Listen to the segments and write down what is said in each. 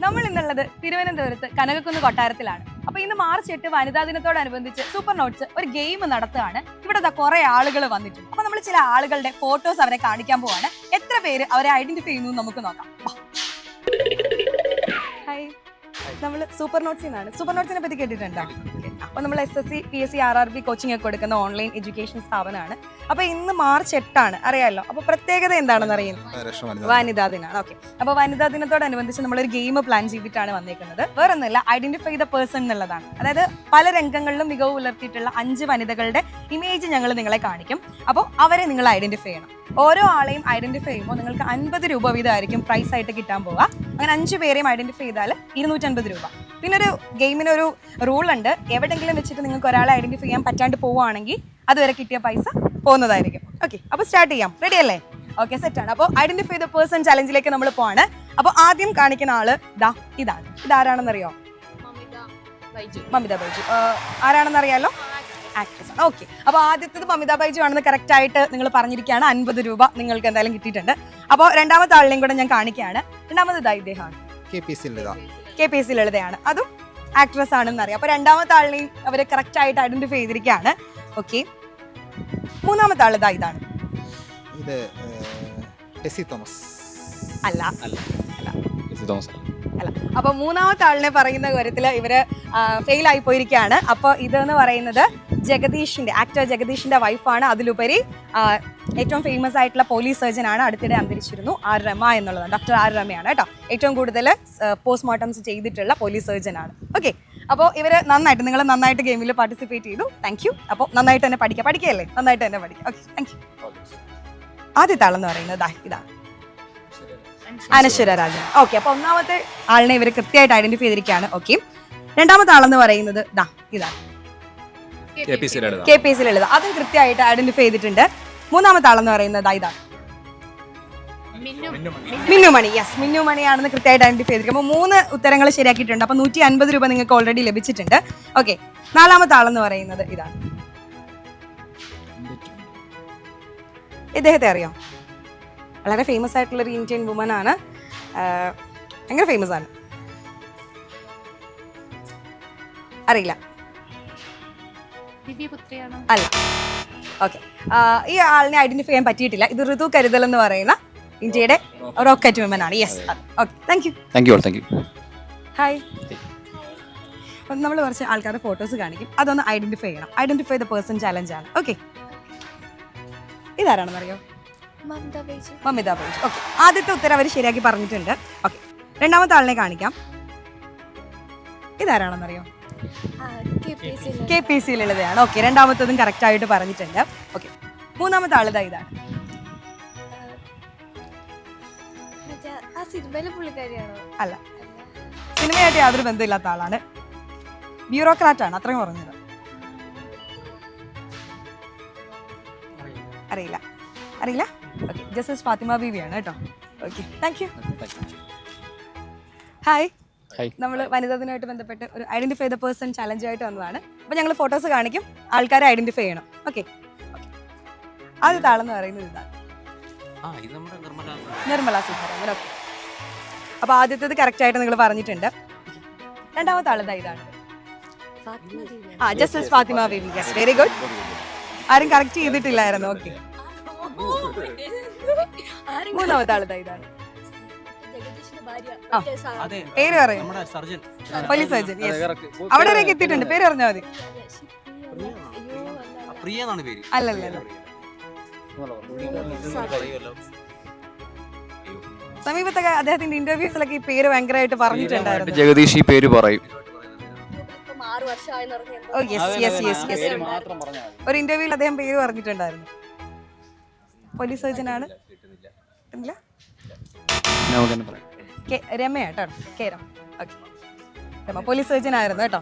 നമ്മൾ ഇന്നുള്ളത് തിരുവനന്തപുരത്ത് കനകക്കുന്ന് കൊട്ടാരത്തിലാണ്. അപ്പൊ ഇന്ന് മാർച്ച് എട്ട് വനിതാ ദിനത്തോടനുബന്ധിച്ച് സൂപ്പർ നോട്ട്സ് ഒരു ഗെയിം നടത്തുകയാണ്. ഇവിടെ കുറെ ആളുകൾ വന്നിട്ടുണ്ട്. അപ്പൊ നമ്മൾ ചില ആളുകളുടെ ഫോട്ടോസ് അവരെ കാണിക്കാൻ പോവാണ്. എത്ര പേര് അവരെ ഐഡന്റിഫൈ ചെയ്യുന്നു നമുക്ക് നോക്കാം. നമ്മൾ സൂപ്പർ നോട്ട്സിനാണ് സൂപ്പർ നോട്ട്സിനെ പറ്റി കേട്ടിട്ടുണ്ടോ? അപ്പൊ നമ്മൾ S S C P S C R R B coaching ഒക്കെ കൊടുക്കുന്ന ഓൺലൈൻ എഡ്യൂക്കേഷൻ സ്ഥാപനമാണ്. അപ്പോൾ ഇന്ന് മാർച്ച് എട്ടാണ് അറിയാമല്ലോ അപ്പോൾ പ്രത്യേകത എന്താണെന്ന് അറിയുന്നത്? വനിതാ ദിനമാണ് ഓക്കെ അപ്പോൾ വനിതാ ദിനത്തോടനുബന്ധിച്ച് നമ്മളൊരു ഗെയിം പ്ലാൻ ചെയ്തിട്ടാണ് വന്നേക്കുന്നത്. വേറൊന്നുമില്ല ഐഡന്റിഫൈ ദ പേഴ്സൺ എന്നുള്ളതാണ്. അതായത് പല രംഗങ്ങളിലും മികവ് പുലർത്തിയിട്ടുള്ള അഞ്ച് വനിതകളുടെ ഇമേജ് ഞങ്ങൾ നിങ്ങളെ കാണിക്കും. അപ്പോൾ അവരെ നിങ്ങൾ ഐഡന്റിഫൈ ചെയ്യണം. ഓരോ ആളെയും ഐഡന്റിഫൈ ചെയ്യുമ്പോൾ നിങ്ങൾക്ക് അൻപത് രൂപ വീതമായിരിക്കും പ്രൈസ് ആയിട്ട് കിട്ടാൻ പോവുക. അങ്ങനെ അഞ്ച് പേരെയും ഐഡന്റിഫൈ ചെയ്താൽ ഇരുന്നൂറ്റൻപത് രൂപ. പിന്നെ ഒരു ഗെയിമിനൊരു റൂൾ ഉണ്ട് എവിടെങ്കിലും വെച്ചിട്ട് നിങ്ങൾക്ക് ഒരാളെ ഐഡന്റിഫൈ ചെയ്യാൻ പറ്റാണ്ട് പോവുകയാണെങ്കിൽ അതുവരെ കിട്ടിയ പൈസ പോകുന്നതായിരിക്കും. ഓക്കെ അപ്പോൾ സ്റ്റാർട്ട് ചെയ്യാം. റെഡി അല്ലേ? ഓക്കെ ആണ്. അപ്പോൾ ഐഡന്റിഫൈ ദ പേഴ്സൺ ചലഞ്ചിലേക്ക് നമ്മൾ പോവാണ്. അപ്പോൾ ആദ്യം കാണിക്കുന്ന ആൾ ദാ ഇതാണ്. ഇതാരാണെന്നറിയോ? മമിത ബൈജു. ആഹ് ആരാണെന്ന് അറിയാലോ ആക്ട്രസ് ആണ്. ഓക്കെ അപ്പോൾ ആദ്യത്തേത് മമിത ബൈജു ആണെന്ന് കറക്റ്റ് ആയിട്ട് നിങ്ങൾ പറഞ്ഞിരിക്കുകയാണ്. അൻപത് രൂപ നിങ്ങൾക്ക് എന്തായാലും കിട്ടിയിട്ടുണ്ട്. അപ്പോൾ രണ്ടാമത്തെ ആളിനെയും കൂടെ ഞാൻ കാണിക്കുകയാണ്. രണ്ടാമത് ഇതാ ഇദ്ദേഹമാണ്. K P C Lalitha K P S C ലളിതയാണ്. അതും ആക്ട്രസ് ആണെന്ന് അറിയാം. അപ്പൊ രണ്ടാമത്തെ ആളിനെയും അവരെ കറക്റ്റ് ആയിട്ട് ഐഡന്റിഫൈ ചെയ്തിരിക്കുകയാണ്. ഓക്കെ മൂന്നാമത്തെ ആൾ ഇതാ ഇതാണ്. ഇത് ടെസി തോമസ്. അല്ല. തോമസ് അല്ല. അപ്പൊ മൂന്നാമത്തെ ആളിനെ പറയുന്ന കാര്യത്തിൽ ഇവർ ഫെയിൽ ആയി പോയിരിക്കുകയാണ്. അപ്പോൾ ഇതെന്ന് പറയുന്നത് ജഗദീഷിന്റെ ആക്ടർ ജഗദീഷിന്റെ വൈഫാണ് അതിലുപരി ഏറ്റവും ഫേമസ് ആയിട്ടുള്ള പോലീസ് സർജൻ ആണ് അടുത്തിടെ അന്തരിച്ചിരുന്നു ആർ രമ എന്നുള്ളതാണ് ഡോക്ടർ ആർ രമയാണ് കേട്ടോ. ഏറ്റവും കൂടുതൽ പോസ്റ്റ്മോർട്ടംസ് ചെയ്തിട്ടുള്ള പോലീസ് സർജൻ ആണ്. ഓക്കെ അപ്പോൾ ഇവർ നന്നായിട്ട് നിങ്ങൾ നന്നായിട്ട് ഗെയിമിൽ പാർട്ടിസിപ്പേറ്റ് ചെയ്തു. താങ്ക് യു അപ്പോൾ നന്നായിട്ട് തന്നെ പഠിക്കുക പഠിക്കുകയല്ലേ നന്നായിട്ട് തന്നെ പഠിക്കുക ഓക്കെ താങ്ക് യു ആദ്യത്തെ ആളെന്ന് പറയുന്നത് ഇതാണ് അനശ്വര രാജൻ. ഓക്കെ അപ്പൊ ഒന്നാമത്തെ ആളിനെ ഇവർ കൃത്യമായിട്ട് ഐഡന്റിഫൈ ചെയ്തിരിക്കുകയാണ്. ഓക്കെ രണ്ടാമത്തെ ആളെന്ന് പറയുന്നത് ദാ ഇതാണ് കെ പി സി ലളിത അതും കൃത്യമായിട്ട് ഐഡന്റിഫൈ ചെയ്തിട്ടുണ്ട്. മൂന്നാമത്തെ ആളെന്ന് പറയുന്നത് ദാ ഇതാണ് മിന്നുമണി. യെസ് മിന്നുമണിയാണെന്ന് കൃത്യമായിട്ട് ഐഡന്റിഫൈ ചെയ്തിരിക്കും അപ്പോൾ മൂന്ന് ഉത്തരങ്ങൾ ശരിയാക്കിയിട്ടുണ്ട്. അപ്പോൾ നൂറ്റി അൻപത് രൂപ നിങ്ങൾക്ക് ഓൾറെഡി ലഭിച്ചിട്ടുണ്ട്. ഓക്കെ നാലാമത്തെ ആളെന്ന് പറയുന്നത് ഇതാണ് ഇദ്ദേഹത്തെ അറിയാം? വളരെ ഫേമസ് ആയിട്ടുള്ള ഒരു ഇന്ത്യൻ വുമൻ ആണ് ഭയങ്കര ഫേമസ് ആണ്. അറിയില്ല. ദിവ്യപുത്രിയാണോ? അല്ല. ഓക്കെ ഈ ആളിനെ ഐഡന്റിഫൈ ചെയ്യാൻ പറ്റിയിട്ടില്ല. ഇത് ഋതു കരുതൽ എന്ന് പറയുന്ന ഇന്ത്യയുടെ റോക്കറ്റ് വിമൻ ആണ്. Yes okay thank you thank you thank you hi നമ്മൾ കുറച്ച് ആൾക്കാരുടെ ഫോട്ടോസ് കാണിക്കും. അതൊന്ന് ഐഡന്റിഫൈ ചെയ്യണം. ഐഡന്റിഫൈ ദ പേഴ്സൺ ചാലഞ്ച് ആണ്. ഓക്കെ ഇതാരാണെന്നറിയോ? മമത ബൈജ്. ഓക്കെ ആദ്യത്തെ ഉത്തരം അവർ ശരിയാക്കി പറഞ്ഞിട്ടുണ്ട്. ഓക്കെ രണ്ടാമത്തെ ആളിനെ കാണിക്കാം. ഇതാരാണെന്നറിയോ? K P S K P C ലളിതയാണ് okay രണ്ടാമത്തതും കറക്റ്റ് ആയിട്ട് പറഞ്ഞിട്ടുണ്ട്. ഓക്കെ മൂന്നാമത്തെ ആളിതാ ഇതാണ് അല്ല. സിനിമയായിട്ട് യാതൊരു ബന്ധമില്ലാത്ത ആളാണ്. ബ്യൂറോക്രാറ്റ് ആണ് അത്രയും പറഞ്ഞത് അറിയില്ല. അറിയില്ല? ഓക്കെ ജസ്റ്റിസ് ഫാത്തിമ ബീവിയാണ് കേട്ടോ. Okay thank you hi. നമ്മൾ വനിതാ ദിനമായിട്ട് ബന്ധപ്പെട്ട് ഒരു ഐഡന്റിഫൈ ദ പേഴ്സൺ ചലഞ്ച് ആയിട്ട് വന്നതാണ്. അപ്പോൾ ഞങ്ങൾ ഫോട്ടോസ് കാണിക്കും ആൾക്കാരെ ഐഡന്റിഫൈ ചെയ്യണം. ഓക്കെ ആദ്യത്തെ ആളെന്ന് പറയുന്നത് ഇതാണ്. ആ ഇത് നമ്മുടെ നിർമ്മല നിർമ്മല സീതാരാമൻ ഓക്കെ അപ്പോൾ ആദ്യത്തേത് കറക്റ്റ് ആയിട്ട് നിങ്ങൾ പറഞ്ഞിട്ടുണ്ട്. രണ്ടാമത്തെ ആളിതാ ഇതാണ്? ആ justice Fathima Beevi yes very good ആരും കറക്റ്റ് ചെയ്തിട്ടില്ലായിരുന്നു. ഓക്കെ മൂന്നാമത്തെ ഇതാണ്. പേര് പറയും. Police surgeon. അവിടെ വരെയൊക്കെ എത്തിയിട്ടുണ്ട്. പേര് പറഞ്ഞാൽ മതി. അയ്യോ, അല്ല, അല്ല. പ്രിയ എന്നാണ് പേര്. അല്ലല്ല. സമീപത്തൊക്കെ അദ്ദേഹത്തിന്റെ ഇന്റർവ്യൂസിലൊക്കെ ഈ പേര് ഭയങ്കരമായിട്ട് പറഞ്ഞിട്ടുണ്ടായിരുന്നു. ജഗദീഷ് ഈ പേര് പറയും. ഇപ്പം ആറ് വർഷമായെന്ന് പറഞ്ഞ് എന്തോ oh yes yes yes yes ഒരു ഇന്റർവ്യൂവിൽ അദ്ദേഹം പേര് പറഞ്ഞിട്ടുണ്ടായിരുന്നു. പോലീസ് കെ രമ കേട്ടോ K Rama okay. Rama police surgeon ആയിരുന്നു കേട്ടോ.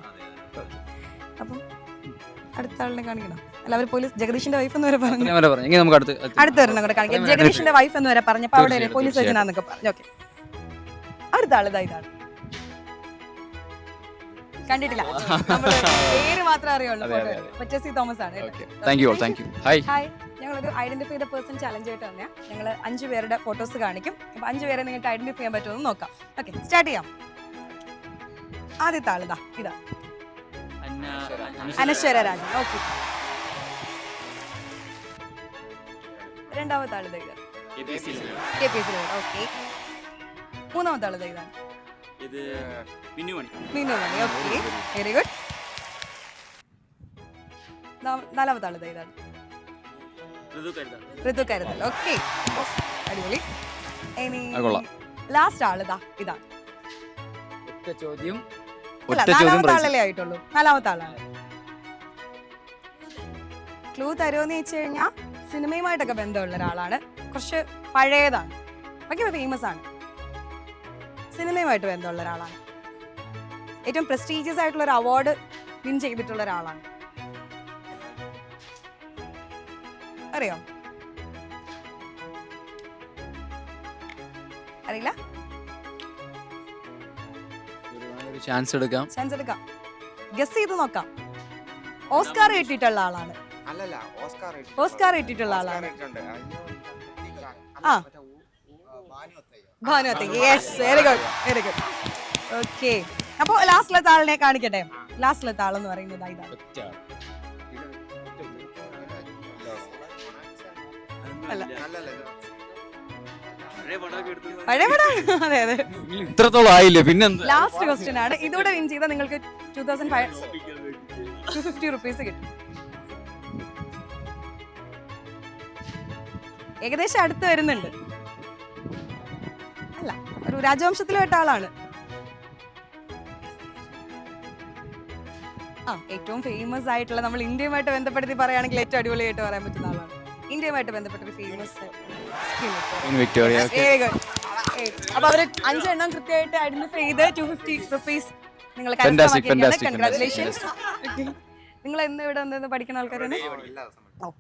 അപ്പം അടുത്ത ആളിനെ കാണിക്കണം. അല്ല അവർ പോലീസ് ജഗദീഷിന്റെ വൈഫ് എന്ന് വരെ പറഞ്ഞു. ഇത്രയും വരെ പറഞ്ഞു. എങ്കിൽ നമുക്ക് അടുത്ത് കൂടെ കാണിക്കാം. ജഗദീഷിന്റെ വൈഫ് എന്ന് വരെ പറഞ്ഞപ്പോ അവിടെ പോലീസ് സർജൻ ആണെന്നൊക്കെ പറഞ്ഞു. ഓക്കെ. അടുത്ത ആൾ ഇതാ ഇതാണ്. കണ്ടിട്ടില്ല. പേര് മാത്രമേ അറിയുള്ളൂ. പച്ചസി തോമസ് ആണ് okay. Thank you thank you hi hi ഞങ്ങളൊരു ഐഡന്റിഫൈ ദ പേഴ്സൺ ചലഞ്ച് ആയിട്ട് തന്നെ ഞങ്ങൾ അഞ്ച് പേരുടെ ഫോട്ടോസ് കാണിക്കും. അപ്പൊ അഞ്ച് പേരെ നിങ്ങൾക്ക് ഐഡന്റിഫൈ ചെയ്യാൻ പറ്റുമെന്ന് നോക്കാം. ഓക്കെ സ്റ്റാർട്ട് ചെയ്യാം. ആദ്യത്തെ ആളിതാ ഇതാ അനശ്വര രാജൻ ഓക്കെ രണ്ടാമത്തെ ആളിതാ ഇത് കെ പി എസ് ഓക്കെ മൂന്നാമത്തെ ആളിതാ ഇതാണ് ഇത്. Minnumani Meenu Mani. Okay very good നാലാമത്തെ ആളിതാ ഇതാണ് ഋതു കരുതാം ഋതു കരുതൽ ഓക്കെ അടിപൊളി ഇനി. ലാസ്റ്റ് ആളിതാ ഇതാ. ചോദ്യം. നാലാമത്തെ ആളല്ലേ ആയിട്ടുള്ളൂ. നാലാമത്തെ ആളാണ്. ക്ലൂ തരുമെന്ന് ചോദിച്ചു കഴിഞ്ഞാൽ സിനിമയുമായിട്ടൊക്കെ ബന്ധമുള്ള ഒരാളാണ്. കുറച്ച് പഴയതാണ്. ഭയങ്കര ഫേമസ് ആണ്. സിനിമയുമായിട്ട് ബന്ധമുള്ള ഒരാളാണ്. ഏറ്റവും പ്രസ്റ്റീജിയസ് ആയിട്ടുള്ള ഒരു അവാർഡ് വിൻ ചെയ്തിട്ടുള്ള ഒരാളാണ്. അറിയോ? അറിയില്ല? ഒരു ചാൻസ് എടുക്കാം. ചാൻസ് എടുക്കാം. ഗസ് ചെയ്ത് നോക്കാം. ഓസ്കാർ കിട്ടിയിട്ടുള്ള ആളാണ്. അല്ലല്ല ഓസ്കാർ ഓസ്കാർ കിട്ടിയിട്ടുള്ള ആളാണ്. ആ. ഭാനുവത്തെ yes very good very good okay അപ്പോൾ ലാസ്റ്റിലത്തെ ആളിനെ കാണിക്കട്ടെ? ലാസ്റ്റിലത്തെ ആളെന്ന് പറയുന്നത് ഇതാണ് അല്ല. പഴയ പടം? അതെ അതെ. ഇത്രത്തോളം ആയില്ലേ? പിന്നെന്താ? ലാസ്റ്റ് ക്വസ്റ്റ്യൻ ആണ്. ഇതോടെ വിൻ ചെയ്താൽ നിങ്ങൾക്ക് two thousand five two fifty rupees കിട്ടും. ഏകദേശം അടുത്ത് വരുന്നുണ്ട്. അല്ല ഒരു രാജവംശത്തിൽ പെട്ട ആളാണ്. ആ ഏറ്റവും ഫേമസ് ആയിട്ടുള്ള നമ്മൾ ഇന്ത്യയുമായിട്ട് ബന്ധപ്പെടുത്തി പറയുകയാണെങ്കിൽ ഏറ്റവും അടിപൊളിയായിട്ട് പറയാൻ പറ്റുന്ന ആളാണ്. ഇന്ത്യയുമായിട്ട് ബന്ധപ്പെട്ട ഒരു ഫേമസ് വിക്ടോറിയ അപ്പൊ അവർ അഞ്ചെണ്ണം കൃത്യമായിട്ട് ഐഡന്റിഫൈ ചെയ്ത് ടു ഫിഫ്റ്റി റുപ്പീസ് നിങ്ങൾ കൺഗ്രാറ്റുലേഷൻസ് നിങ്ങൾ എന്ന് ഇവിടെ വന്ന് പഠിക്കുന്ന ആൾക്കാരാണ്? ദിവസവും